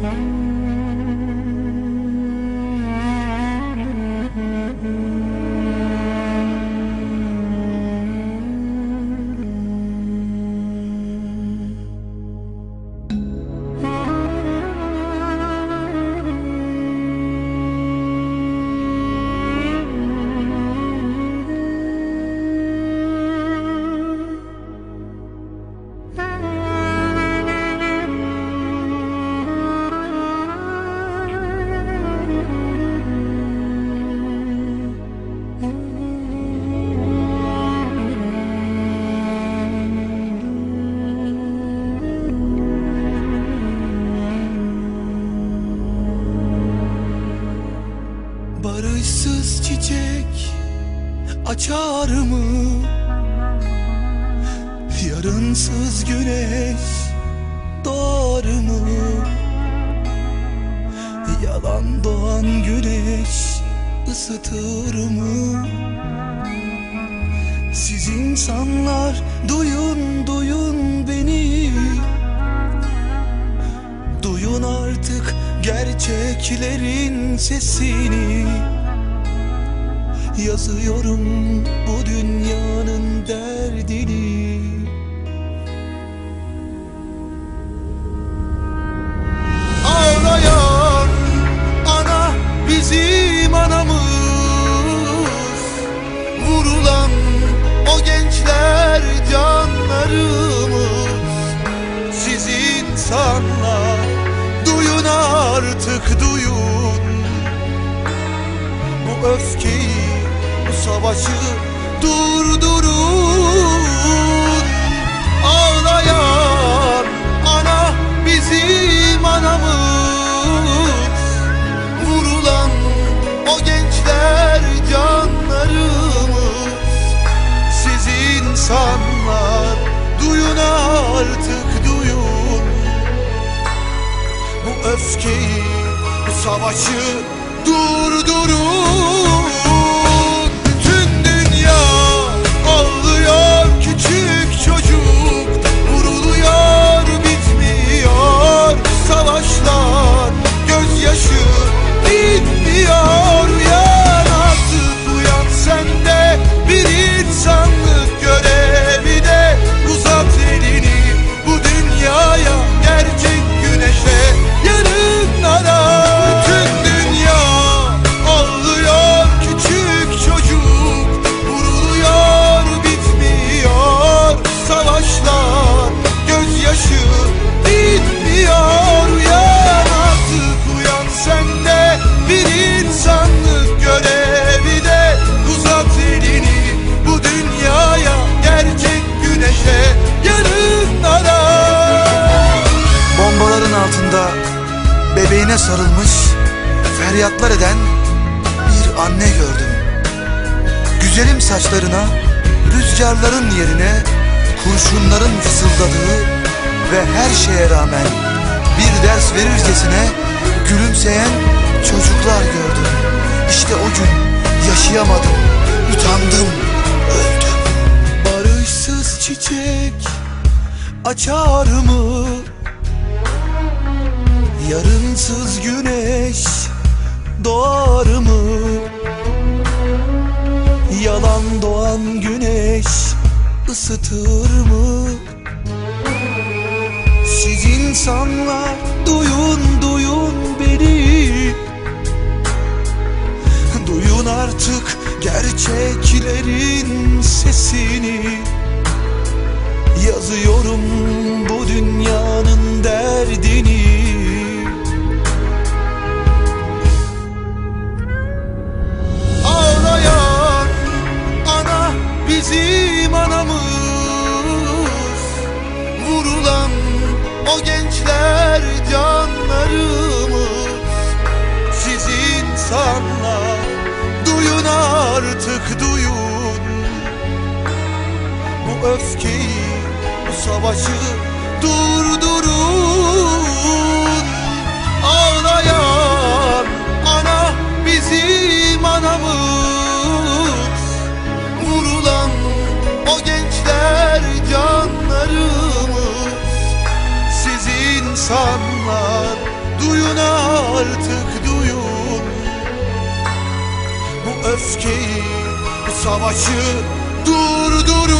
Mm-hmm. Barışsız çiçek açar mı? Yarınsız güneş doğar mı? Yalan doğan güneş ısıtır mı? Siz insanlar duyun duyun beni gerçeklerin sesini Yazıyorum bu dünyanın derdini artık duyun. Bu öfkeyi, bu savaşı durdurun. Ağlayan ana bizim anamız. Vurulan o gençler canlarımız. Siz insanlar duyun artık duyun. Bu öfkeyi, savaşı durdurun bebeğine sarılmış feryatlar eden bir anne gördüm. Güzelim saçlarına rüzgarların yerine kurşunların fısıldadığı ve her şeye rağmen bir ders verircesine gülümseyen çocuklar gördüm. İşte o gün yaşayamadım, utandım, öldüm. Barışsız çiçek açar mı? Yarınsız güneş doğar mı? Yalan doğan güneş ısıtır mı? Siz insanlar duyun duyun beni Duyun artık gerçeklerin sesini Yazıyorum bu dünyanın derdini gençler canlarımız Siz insanlar duyun artık duyun. Bu öfkeyi, bu savaşı durdurun insanlar Duyun artık duyun. Bu öfkeyi, bu savaşı durdurun